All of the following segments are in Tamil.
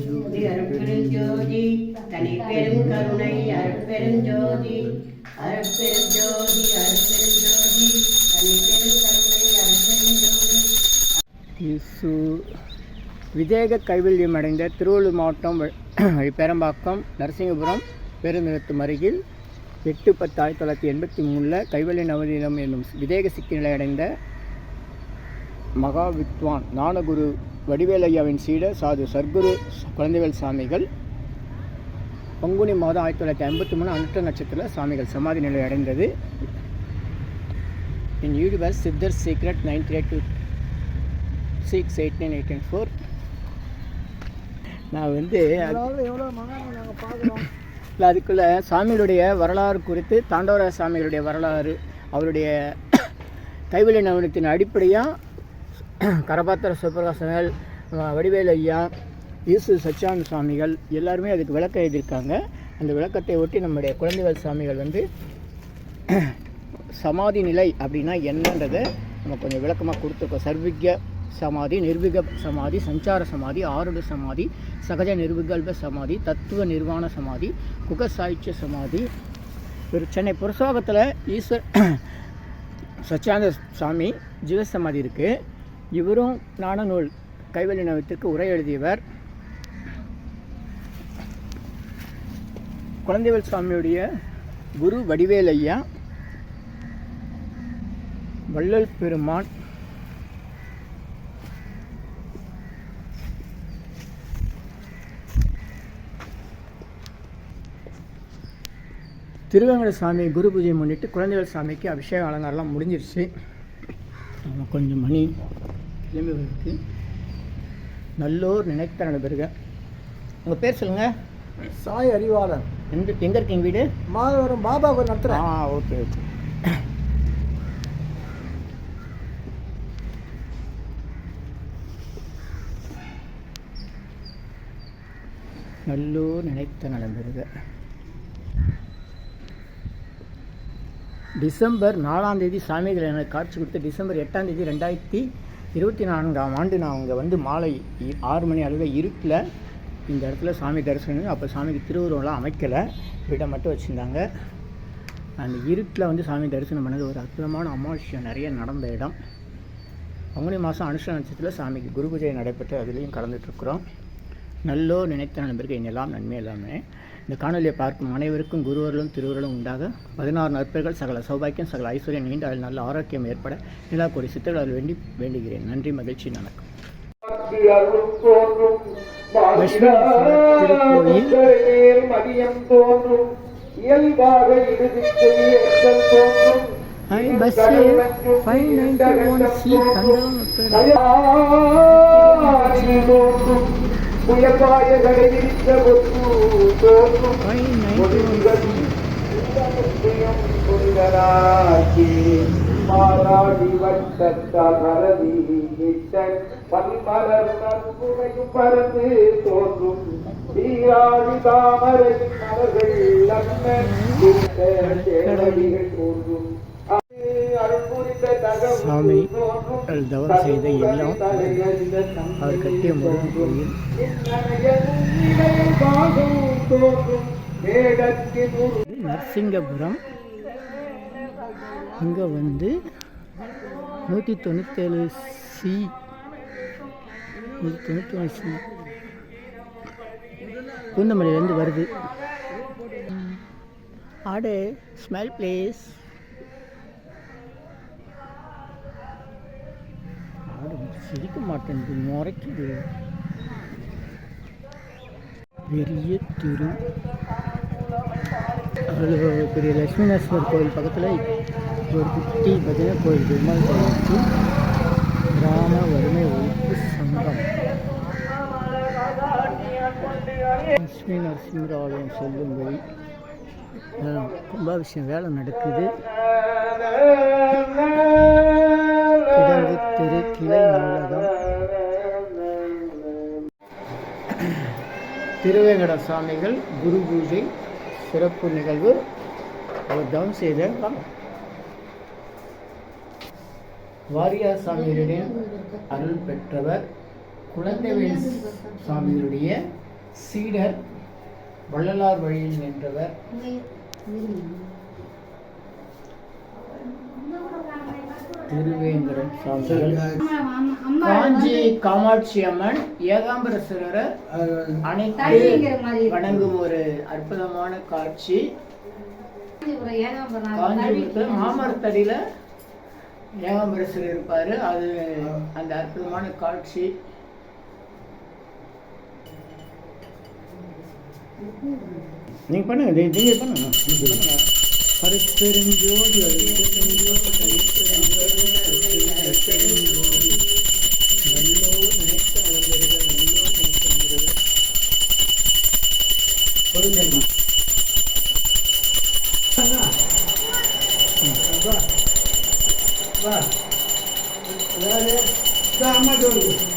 ஜோதி அருட்பெருஞ்சோதி தனி பெரும் கருணை அருட்பெருஞ்சோதி அருட்பெருஞ்சோதி அருட்பெருஞ்சோதி தனி பெரும் கருணை அருட்பெருஞ்சோதி இசு விதேக கைவல்யம் அடைந்த திருவள்ளூர் மாவட்டம் பெரம்பாக்கம் நரசிங்கபுரம் பேருந்திருத்தும் அருகில் எட்டு பத்து ஆயிரத்தி தொள்ளாயிரத்தி எண்பத்தி மூணில் கைவல்ய நவநீதம் என்னும் விதேக சிக்கி நிலை அடைந்த மகாவித்வான் ஞானகுரு வடிவேலையாவின் சீடர் சாது சர்க்குரு குழந்தைவேல் சாமிகள். பங்குனி மாதம் ஆயிரத்தி தொள்ளாயிரத்தி ஐம்பத்தி மூணு அனுட்ட நட்சத்திரத்தில் சாமிகள் சமாதி நிலை அடைந்தது. In universe Siddhar secret nine three two six eight nine eight nine four நான் வந்து இல்ல, அதுக்குள்ள சாமிகளுடைய வரலாறு குறித்து தாண்டவர சாமிகளுடைய வரலாறு அவருடைய கைவிலை நவனத்தின் அடிப்படையாக கரபாத்திர சிவபிரகாசங்கள் வ- வடிவேலு ஐயா ஈசு சச்சியானந்த சுவாமிகள் எல்லாருமே அதுக்கு விளக்கம் எழுதியிருக்காங்க. அந்த விளக்கத்தை ஒட்டி நம்முடைய குழந்தைகள் சாமிகள் வந்து சமாதி நிலை அப்படின்னா என்னன்றதை நம்ம கொஞ்சம் விளக்கமாக கொடுத்துருக்கோம். சர்விக்ய சமாதி நிர்விக சமாதி சஞ்சார சமாதி ஆருட சமாதி சகஜ நிர்விகல்ப சமாதி தத்துவ நிர்வாண சமாதி குக சாய்ச்சிய சமாதி. ஒரு சென்னை புரசோகத்தில் ஈஸ்வர் சச்சியானந்த சுவாமி ஜீவசமாதி இருக்குது இவரும் ஞானநூல் கைவல்லி நவத்திற்கு உரை எழுதியவர். குழந்தைவேல் சுவாமியுடைய குரு வடிவேலையா வள்ளல் பெருமான் திருவேங்கட சாமி குரு பூஜை முன்னிட்டு குழந்தைகள் சாமிக்கு அபிஷேக அலங்காரம்லாம் முடிஞ்சிருச்சு. கொஞ்சம் மணி வருது நல்லோர் நினைத்த நடைபெறுக உங்கள் பேர் சொல்லுங்கள் சாய் அறிவாளன் எந்த எங்கே இருக்கீங்க வீடு? மாதவரம் பாபா ஆ நடத்துகிறேன் ஓகே ஓகே. நல்லோர் நினைத்த நலம் பெறுக. டிசம்பர் நாலாம் தேதி சாமிகள் எனக்கு காட்சி கொடுத்து டிசம்பர் எட்டாம் தேதி ரெண்டாயிரத்தி இருபத்தி நான்காம் ஆண்டு நான் அங்கே வந்து மாலை ஆறு மணி அளவில் இருட்டில் இந்த இடத்துல சாமி தரிசனம் அப்போ சாமிக்கு திருவுருவம்லாம் அமைக்கலை. விட மட்டும் வச்சுருந்தாங்க. அந்த இருட்டில் வந்து சாமி தரிசனம் பண்ணது ஒரு அற்புதமான அமாவாஸ்யம் நிறைய நடந்த இடம். பங்குனி மாதம் அனுஷ நட்சத்திரத்தில் சாமிக்கு குரு பூஜை நடைபெற்று அதுலேயும் கலந்துட்டுருக்குறோம் நல்லோ நினைத்த நண்பருக்கு என்னெல்லாம் நன்மை எல்லாமே இந்த காணொலியை பார்க்கும் அனைவருக்கும் குருவர்களும் திருவர்களும் உண்டாக பதினாறு நற்பர்கள் சகல சௌபாக்கியம் சகல ஐஸ்வர்யம் நீண்ட ஆயுள் நல்ல ஆரோக்கியம் ஏற்பட எல்லா கோடி சித்தர்கள் வேண்டி வேண்டுகிறேன். நன்றி மகிழ்ச்சி வணக்கம். மதியம் தோன்றும் இயல்பாக இறுதி செய்யல் தோன்றும் high bus five ninety one C தண்டகம் கயாதி தோன்றும் புயற்பாய கடைவிரித்த பொத்து தோன்றும் ஃபைவ் நைன்டி ஒன் சி புயம் புனிதராக்கி மாறாடி வட்டத்தால் மறதி இட்ட பல்மலர் நற்புகையும் பறந்து தோன்றும் தீராடி தாமரை மலர்கள் அண்ணன் இருந்த சேவடிகள் தோன்றும் சாமி தவம் செய்த எல்லாம் அவர் கட்டிய முருகன் கோயில். நரசிங்கபுரம். இங்கே வந்து நூற்றி தொண்ணூற்றேழு சி நூற்றி தொண்ணூற்றி சி பூந்தமல்லியிலேருந்து வருது. ஆடு ஸ்மெல் ப்ளேஸ் ஆடு சிரிக்க மாட்டேன் முறைக்குது. பெரிய திரு. அவ்வளோ பெரிய லட்சுமி நரசிம்மர் கோயில் பக்கத்தில் ஒரு குட்டி பார்த்தீங்கன்னா கோயில் பெருமாள் கோயில் இருக்கு கிராம வறுமை ஒழிப்பு சங்கம். லட்சுமி நரசிம்மர் ஆலயம் செல்லும் வழி. கும்பாபிஷேகம் வேலை நடக்குது. திருவேங்கட சுவாமிகள் குரு பூஜை சிறப்பு நிகழ்வு. அவர் தவம் செய்த வாரியார் சாமிகளிடம் அருள் பெற்றவர் குழந்தைவேல் சுவாமிகளுடைய சீடர் வள்ளலார் வழியில் நின்றவர். திருவேந்திரன் சுவாமிகள் காஞ்சி காமாட்சி அம்மன் ஏகாம்பரேஸ்வரரை அனைத்து வணங்கும் ஒரு அற்புதமான காட்சி. காஞ்சிபுரத்துல மாமரத்தடியில ஏகாம்பரேஸ்வரர் இருப்பாரு. அது அந்த அற்புதமான காட்சி. நீங்க பண்ணுங்க நீ- நீங்க பண்ணுங்க. நீங்க பண்ணுங்க அருட்பெருஞ்சோதி அருட்பெருஞ்சோதி அருட்பெருஞ்சோதி அருட்பெருஞ்சோதி நல்லோர்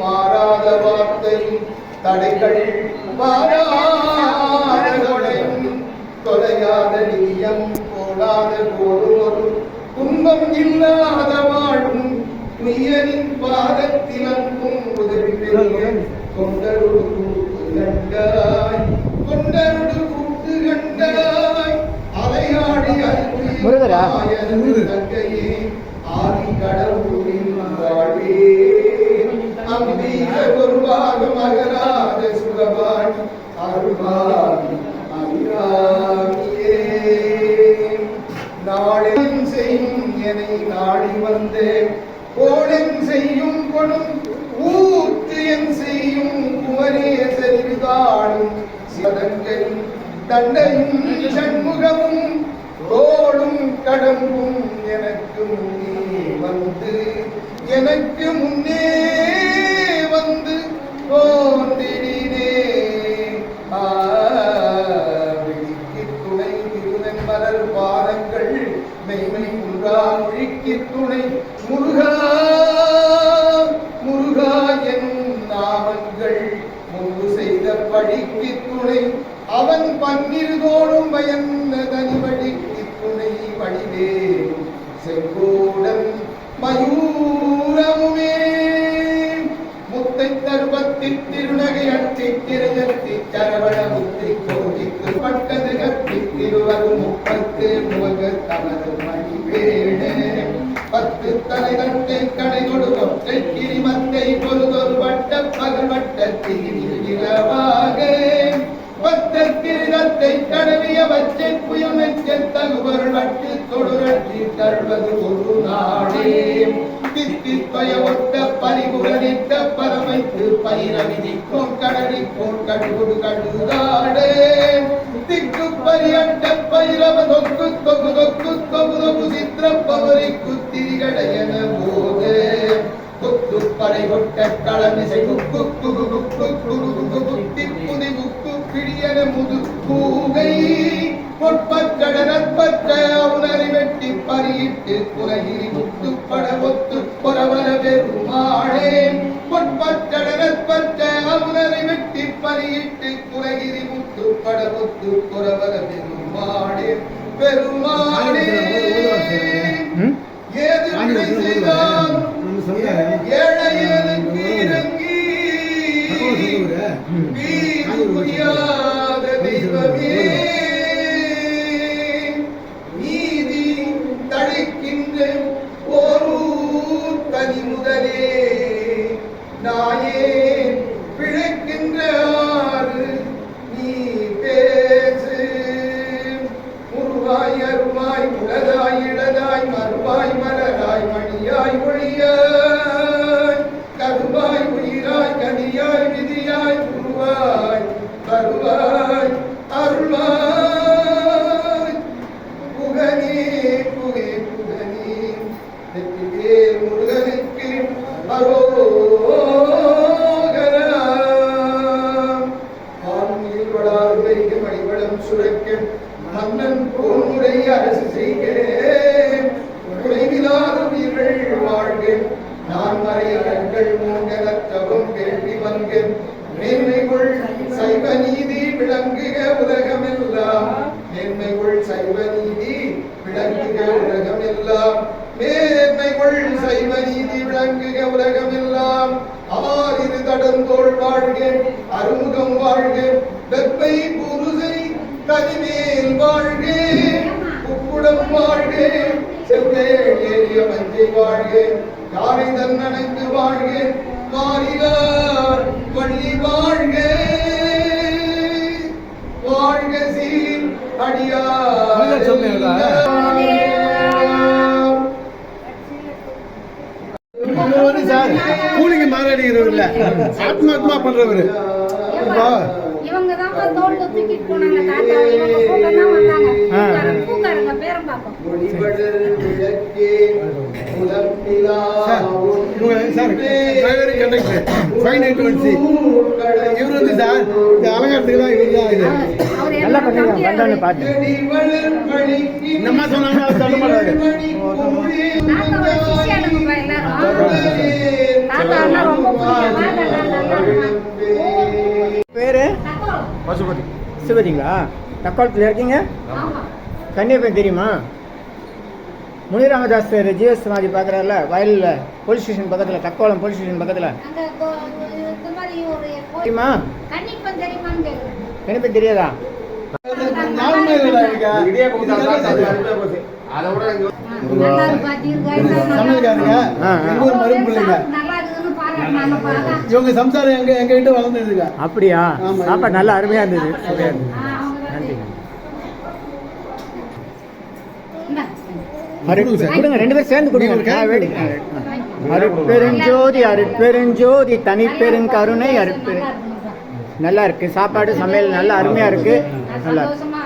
மாறாத வார்த்தையும் தடைகள் தொலையாத நிதியம் போடாத போடும் துன்பம் இல்லாத வாழும் துயரின் பாதத்தில் அன்பும் உதவி பெரிய கொண்டருடு கூட்டு கண்டாய் கொண்டருடு கூட்டு கண்டாய் அலையாடி? அன்பு தங்கையே ஆதி கடவுளின் வாழே அம்பீக குருவாக மகராத சுகவாணி அருள்வாணி அபிராமியே நாளென் செய்யும் என்னை நாடி வந்தேன் கோடன் செய்யும் கொடும் ஊத்து என் செய்யும் குமரேசரிதாடும் சிவதங்கையும் தண்டையும் சண்முகமும் தோளும் கடம்பும் எனக்கு முன்னே வந்து எனக்கு முன்னே வந்து ஓ பத்து தலை கடை கொடு கிரிமத்தை பொருதொரு வட்ட பகல் வட்ட திரிவாக கடவிய வச்சை புயமெச்ச தகுவர் வட்டு தருவது ஒரு நாடே ஒட்ட பரமைத்து பயிர விதிக்கும் கடலிக்கும் கடுகுடு. கடுதாடே பறியிட்டு குலகிரி முத்து ஒத்து பொறவர பெருமாளே பொற்பற்ற நற்பற்ற வெட்டி பறியிட்டு ஒத்து பெருமாளே பெருமாளே ஏது செய்தான் ஏழையனுக்கு முதலே நாயே. மன்னன் போனுரை அரசு செய்க குறைவிலாத உயிர்கள் வாழ்க நான் மறையர்கள் மூங்கலத்தவும் கேள்வி வங்க மேன்மைகள் சைவ நீதி விளங்குக உலகமெல்லாம். மேன்மைகள் சைவ நீதி விளங்குக உலகமெல்லாம். மேன்மைகள் சைவ நீதி விளங்குக உலகமெல்லாம். ஆறு தடந்தோள் வாழ்க அறுமுகம் வாழ்க வெப்பை புருசை தனிமேல் வாழ்க உப்புடம் வாழ்க. செவ்வேல் ஏறிய மஞ்சை வாழ்க யானை தன்னணங்கு வாழ்க. மாறினார் வள்ளி வாழ்க. வாழ்க சீர் அடியார் சார் கூலிக்கு மாறாடிக்கிறவர் இல்ல ஆத்மாத்மா பண்றவரு. இவங்க தான் தோல்ல தூக்கிட்டு போனாங்க. தாத்தா இவங்க கூட தான் வந்தாங்க பூக்காரங்க பேரம் பார்ப்போம். Sir driver conductor five night வச்சு இவர் வந்து சார் இந்த அலங்காரத்துக்குலாம் இவர் தான் இது. நல்லா வந்தான்னு பார்த்தேன் இந்த அம்மா சொன்னாங்க வாங்க, வாங்க, வாங்க. பேரு. பசுபதி. சிவதிங்களா தக்காளத்தில் இருக்கீங்க? ஆமா. கன்னியப்பன் தெரியுமா? முனிராமதாஸ் ஜீவ சமாதி பார்க்குறாருல வயலில் போலீஸ் ஸ்டேஷன் பக்கத்தில் தக்கோலம் போலீஸ் ஸ்டேஷன் பக்கத்தில். மாதிரி. தெரியுமா. கன்னியப்பன் தெரியாதா? நாலுமே இல்லை இவங்க சம்சாரம் எங்க எங்க கிட்ட வளர்ந்துருக்கா அப்படியா? ஆமா. சாப்பாடு நல்லா அருமையாக இருந்தது. நன்றி கொடுங்க ரெண்டு பேரும் சேர்ந்து கொடுங்க. அருட்பெருஞ்சோதி அருட்பெருஞ்சோதி தனிப்பெருங்கருணை அருட்பெரு நல்லா இருக்கு. சாப்பாடு சமையல் நல்லா அருமையா இருக்கு. நல்லா இருக்கு சந்தோஷமா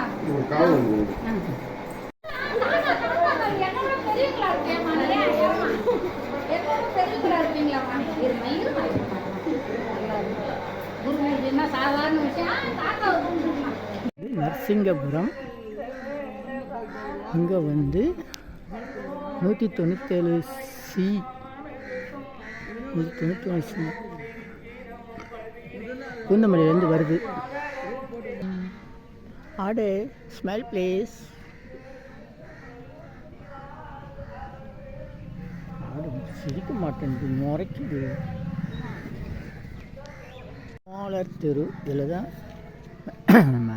சாதாரண விஷயம் தாத்தா நரசிங்கபுரம் இங்கே வந்து நூற்றி தொண்ணூற்றேழு சி நூற்றி தொண்ணூற்றேழு சி. பூந்தமல்லியிலேருந்து வருது. ஆடு ஸ்மெல் ப்ளேஸ் ஆடு சிரிக்க மாட்டேங்குது முறைக்குது. மாலர் தெரு இதில் தான் நம்ம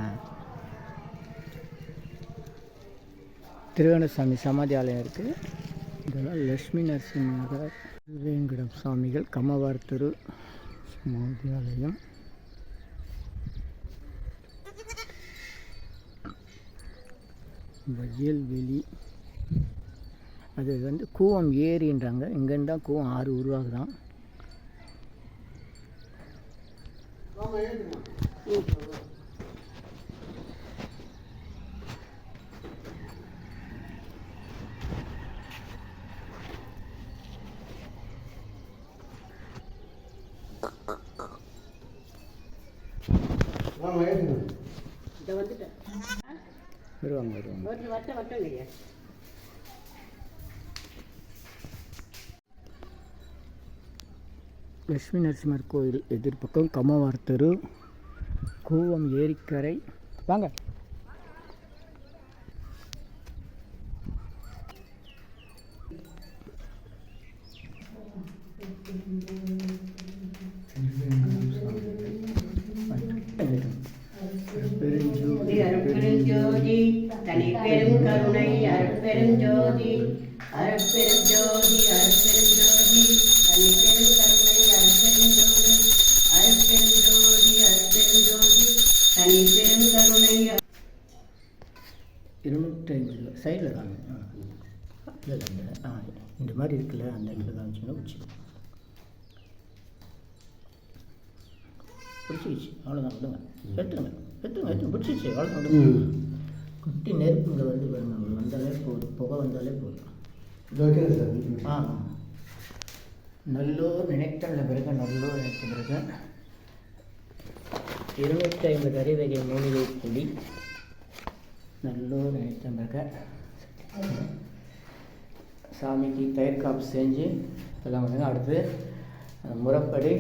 திருவேணசாமி சமாதி ஆலயம் இருக்குது இதெல்லாம் லட்சுமி நரசிம்மர் வேங்கடம் சுவாமிகள் கமவார் திரு சமாதி ஆலயம் வயல்வெளி. அது வந்து கூவம் ஏரின்றாங்க. இங்கேருந்து தான் கூவம் ஆறு உருவாகுதான். வருவாங்க வருவாங்க. லட்சுமி நரசிம்மர் கோயில் எதிர்ப்பக்கம் கம்மவார் தெரு கூவம் ஏரிக்கரை. வாங்க. பிடிச்சிக்கும் பிடிச்சிக்கிச்சு அவ்வளோதான் விடுங்க. எடுத்துருங்க எடுத்துருங்க எடுத்து பிடிச்சிச்சு அவ்வளோதான் விடுங்க. குட்டி நெருப்புங்க வந்து உங்களுக்கு வந்தாலே போதும். புகை வந்தாலே போதும். ஆ நல்லூர் நினைத்தல பிறகு நல்லூர் நினைத்த பிறகு. இருநூற்றி ஐம்பது அறிவகை மூலிகை பொடி நல்லூர் நினைத்தம்பிருக்க சாமிக்கு தயிர் காப்பு செஞ்சு எல்லாம் பண்ணுங்க அடுத்து முறைப்படி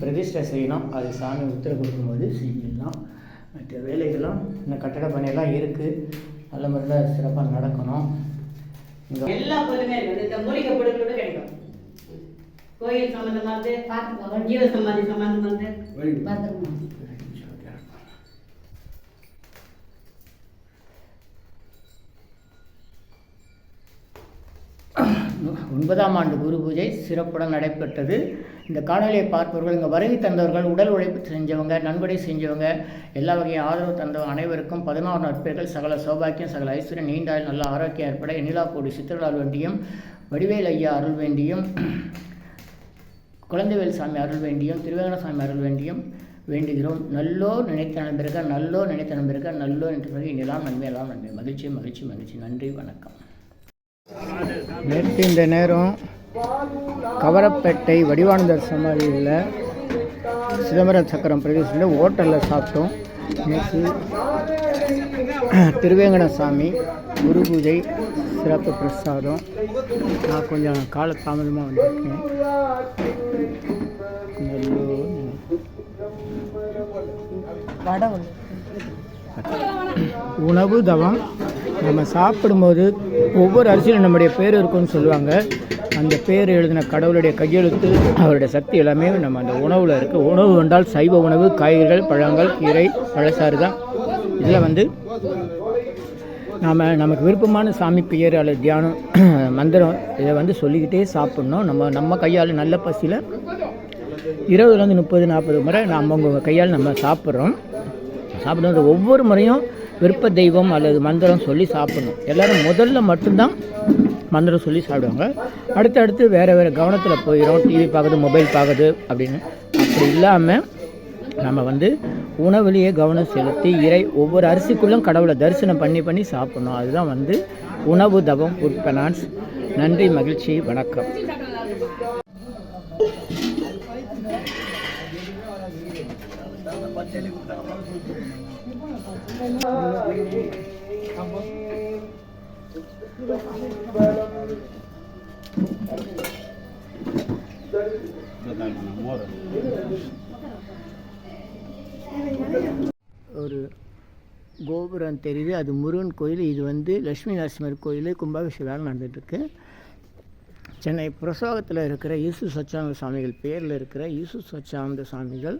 பிரதிஷ்டை செய்யணும். அது சாமி உத்தரவு கொடுக்கும்போது செஞ்சிடலாம் மற்ற வேலைகளும் இன்னும் கட்டட பணியெல்லாம் இருக்குது நல்ல முறையில் சிறப்பாக நடக்கணும். இங்கே எல்லா பொருளுமே இருக்கு இந்த மூலிகை பொருள் கூட கிடைக்கும். கோயில் சம்பந்தமானது பார்த்துக்கோ ஜீவ சமாதி சம்பந்தமானது ஒன்பதாம் ஆண்டு குரு பூஜை சிறப்புடன் நடைபெற்றது. இந்த காணொலியை பார்ப்பவர்கள் இங்கே வருகை தந்தவர்கள் உடல் உழைப்பு செஞ்சவங்க நன்கொடை செஞ்சவங்க எல்லா வகையும் ஆதரவு தந்தவங்க அனைவருக்கும் பதினாறு நட்பர்கள் சகல சௌபாக்கியம் சகல ஐஸ்வர்யம் நீண்டாயில் நல்ல ஆரோக்கியம் ஏற்பட எண்ணிலா கோடி சித்திரலால் வேண்டியும் வடிவேல் ஐயா அருள் வேண்டியும் குழந்தைவேல் சாமி அருள் வேண்டியும் திருவேங்கட சாமி அருள் வேண்டியும் வேண்டுகிறோம். நல்லோர் நினைத்த நண்பர்கள் நல்லோர் நினைத்த நண்பர்கள் நல்லோ நினைத்த பிறகு இனிலாம் நன்மை எல்லாம் நன்மை. மகிழ்ச்சி மகிழ்ச்சி மகிழ்ச்சி. நன்றி வணக்கம். நேற்று இந்த நேரம் கவரப்பேட்டை வடிவானந்தர் சமாதியில் சிதம்பரம் சக்கரம் பிரதேசத்தில் ஹோட்டலில் சாப்பிட்டோம். நேற்று திருவேங்கட சாமி குரு பூஜை சிறப்பு பிரசாதம். நான் கொஞ்சம் கால தாமதமாக வந்திருக்கேன். உணவு தவம். நம்ம சாப்பிடும்போது ஒவ்வொரு அரிசியிலும் நம்முடைய பேர் இருக்கும்னு சொல்லுவாங்க. அந்த பேர் எழுதின கடவுளுடைய கையெழுத்து அவருடைய சக்தி எல்லாமே நம்ம அந்த உணவில் இருக்குது உணவு என்றால் சைவ உணவு காய்கறிகள் பழங்கள் கீரை பழசாறு தான். இதில் வந்து நாம் நமக்கு விருப்பமான சாமி பெயர் அல்லது தியானம் மந்திரம் இதை வந்து சொல்லிக்கிட்டே சாப்பிட்ணும். நம்ம நம்ம கையால் நல்ல பசியில் இருபதுலேருந்து முப்பது நாற்பது முறை நம்ம உங்கள் கையால் நம்ம சாப்பிட்றோம். சாப்பிடுறது ஒவ்வொரு முறையும் விருப்ப தெய்வம் அல்லது மந்திரம் சொல்லி சாப்பிடணும். எல்லாரும் முதல்ல மட்டும்தான் மந்திரம் சொல்லி சாப்பிடுவாங்க. அடுத்தடுத்து வேறு வேறு கவனத்தில் போயிடும் டிவி பார்க்குது மொபைல் பார்க்குது அப்படின்னு. அப்படி இல்லாமல் நம்ம வந்து உணவுலேயே கவனம் செலுத்தி இறை ஒவ்வொரு அரிசிக்குள்ளும் கடவுளை தரிசனம் பண்ணி பண்ணி சாப்பிடணும். அதுதான் வந்து உணவு தவம் ஃபுட் பெனான்ஸ் நன்றி மகிழ்ச்சி வணக்கம். ஒரு கோபுரம் தெரியுது. அது முருகன் கோயில். இது வந்து லக்ஷ்மி நரசிம்மர் கோயில் கும்பாபிஷேகம் நடந்துகிட்ருக்கு சென்னை புரசோகத்தில் இருக்கிற ஈசு சச்சானந்த சாமிகள் பேரில் இருக்கிற ஈசு சச்சானந்த சாமிகள்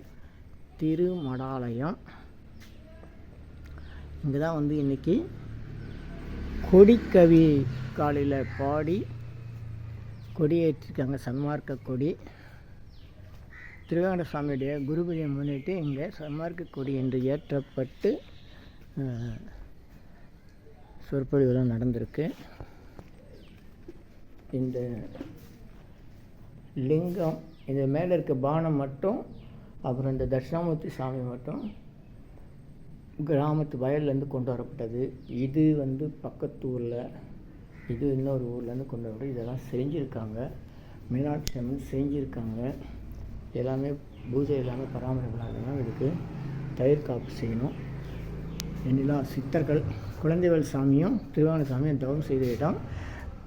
திருமடாலயம். இங்கே தான் வந்து இன்றைக்கி கொடிக்கவி காலையில் பாடி கொடியேற்றிருக்காங்க சன்மார்க்க கொடி. திருவேங்கட சுவாமியுடைய குருபதியை முன்னிட்டு இங்கே சன்மார்க்க கொடி என்று ஏற்றப்பட்டு சொற்பொழிவுலாம் நடந்திருக்கு. இந்த லிங்கம் இந்த மேலே இருக்க பானம் மட்டும் அப்புறம் இந்த தட்சிணாமூர்த்தி சாமி மட்டும் கிராமத்து வயல்லேருந்து கொண்டு வரப்பட்டது. இது வந்து பக்கத்து ஊரில் இது இன்னொரு ஊர்லேருந்து கொண்டு வரப்பட்டு இதெல்லாம் செஞ்சுருக்காங்க. மீனாட்சி அம்மன் செஞ்சுருக்காங்க. எல்லாமே பூஜை எல்லாமே பராமரிக்கலாம் இதுக்கு தயிர் காப்பு செய்யணும். எண்ணிலா சித்தர்கள் குழந்தைகள் சாமியும் திருவான சாமியும் தவம் செய்த இடம்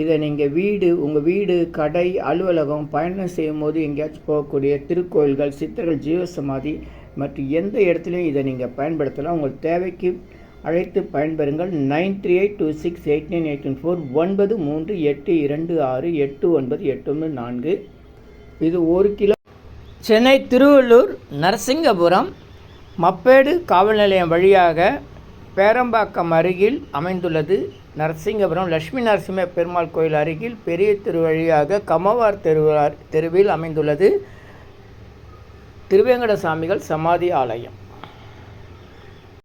இதை நீங்கள் வீடு உங்கள் வீடு கடை அலுவலகம் பயணம் செய்யும் போது எங்கேயாச்சும் போகக்கூடிய திருக்கோயில்கள் சித்தர்கள் ஜீவசமாதி மற்றும் எந்த இடத்துலையும் இதை நீங்கள் பயன்படுத்தலாம். உங்கள் தேவைக்கு அழைத்து பயன்பெறுங்கள். Nine three eight two six eight nine eight one four ஒன்பது மூன்று எட்டு இரண்டு ஆறு எட்டு ஒன்பது எட்டு ஒன்று நான்கு. இது ஒரு கிலோ சென்னை திருவள்ளூர் நரசிங்கபுரம் மப்பேடு காவல் நிலையம் வழியாக பேரம்பாக்கம் அருகில் அமைந்துள்ளது. நரசிங்கபுரம் லட்சுமி நரசிம்ம பெருமாள் கோயில் அருகில் பெரிய தெரு வழியாக கமவார் தெருவார் தெருவில் அமைந்துள்ளது திருவேங்கட சாமிகள் சமாதி ஆலயம்.